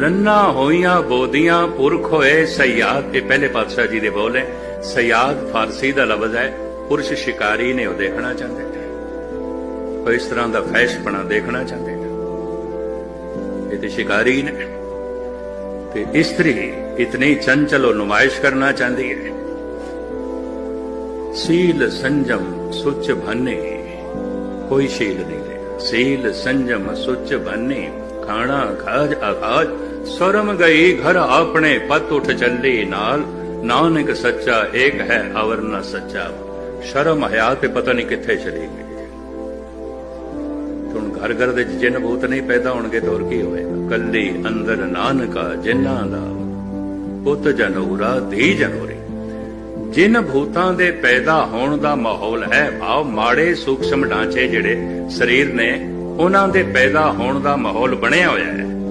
ਰੰਨਾ ਹੋਈਆਂ ਬੋਦੀਆਂ ਪੁਰਖ ਹੋਏ, ਸਯਾਦ ਇਹ ਪਹਿਲੇ ਪਾਤਸ਼ਾਹ ਜੀ ਦੇ ਬੋਲ ਹੈ। ਸਯਾਦ ਫਾਰਸੀ ਦਾ ਲਫ਼ਜ਼ ਹੈ, ਪੁਰਸ਼ ਸ਼ਿਕਾਰੀ ਨੇ ਉਹ ਦੇਖਣਾ ਚਾਹੁੰਦੇ ਨੇ। ਉਹ ਇਸ ਤਰ੍ਹਾਂ ਦਾ ਫੈਸ਼ਪਣਾ ਦੇਖਣਾ ਚਾਹੁੰਦੇ ਨੇ। ਇਹ ਤੇ ਸ਼ਿਕਾਰੀ ਨੇ। ਤੇ ਇਸਤਰੀ ਇਤਨੀ ਚੰਚਲ ਉਹ ਨੁਮਾਇਸ਼ ਕਰਨਾ ਚਾਹੁੰਦੀ ਹੈ। ਸੀਲ ਸੰਜਮ ਸੁਚ ਭੰਨੇ, ਕੋਈ ਸ਼ੀਲ ਨਹੀਂ ਸੀਲ ਸੰਜਮ ਸੁਚ ਭੰਨੇ ਖਾਣਾ, ਖਾਜ ਆਖਾਜ ਸ਼ਰਮ ਗਈ, ਘਰ ਆਪਣੇ ਪਤ ਉਠ ਚੱਲੀ ਨਾਲ। ਨਾਨਕ ਸੱਚਾ ਏਕ ਹੈ ਅਵਰ ਨ ਸੱਚਾ। ਸ਼ਰਮ ਹਿਆ ਤੇ ਪਤਾ ਨਹੀਂ ਕਿੱਥੇ ਚਲੀ ਗਈ। ਹੁਣ ਘਰ ਘਰ ਦੇ ਜਿੰਨ ਭੂਤ ਨਹੀਂ ਪੈਦਾ ਹੋਣਗੇ ਤਾਂ ਹੋਰ ਕੀ ਹੋਏਗਾ ਕੱਲੀ ਅੰਦਰ ਨਾਨਕਾ ਜਿਨ੍ਹਾਂ ਦਾ। ਪੁੱਤ ਜਨੂਰਾ, ਧੀ ਜਨੂਰੀ। ਜਿਨ ਭੂਤਾਂ ਦੇ ਪੈਦਾ ਹੋਣ ਦਾ ਮਾਹੌਲ ਹੈ, ਭਾਵ ਮਾੜੇ ਸੂਖਸ਼ਮ ਢਾਂਚੇ ਜਿਹੜੇ ਸਰੀਰ ਨੇ ਉਹਨਾਂ ਦੇ ਪੈਦਾ ਹੋਣ ਦਾ ਮਾਹੌਲ ਬਣਿਆ ਹੋਇਆ ਹੈ।